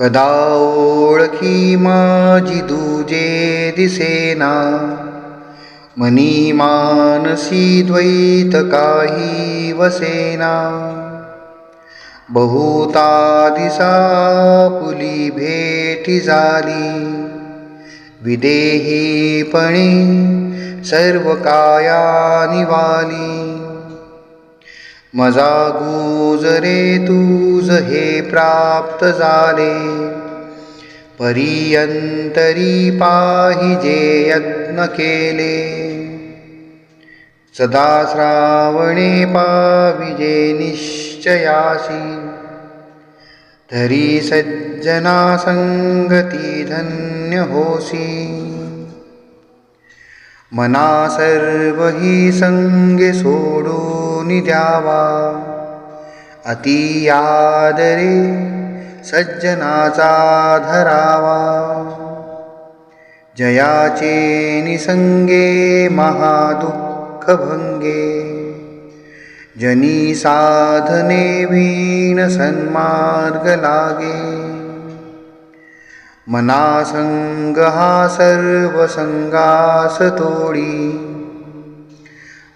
कदा ओळखी माझी दुजे दिसेना? मनी मानसी द्वैत काही वसेना? बहुता दिसा पुली भेटी झाली। विदेहीपणे सर्व काया निवाली। मजा गुजरे तुझ हे प्राप्त झाले. परियंतरी पाहिजे यत्न केले. सदा श्रावणे पाविजे निश्चयासी. तरी सज्जना संगती धन्य होसी. मना सर्व ही संगे सोडून द्यावा अति आदरे सज्जनाचा धरावा जयाचे निसंगे महादुःख भंगे जनी साधने वीण सन्मार्ग लागे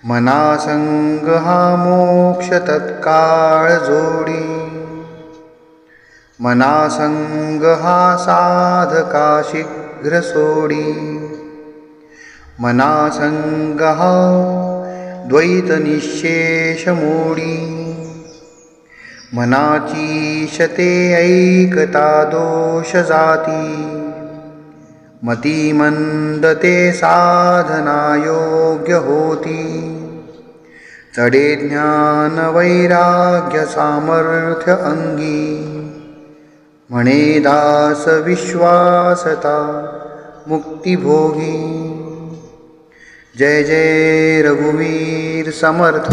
मनासंग हा मोक्ष तत्काळ जोडी. मनासंग हा साधका शीघ्र सोडी. मनासंग हा द्वैत निशेष मोडी. मनाची शते ऐकता दोष जाती. मती मंदते साधना योग्य होती। चढे ज्ञान वैराग्य सामर्थ्य अंगी म्हणे दास विश्वासता मुक्तिभोगी। जय जय रघुवीर समर्थ।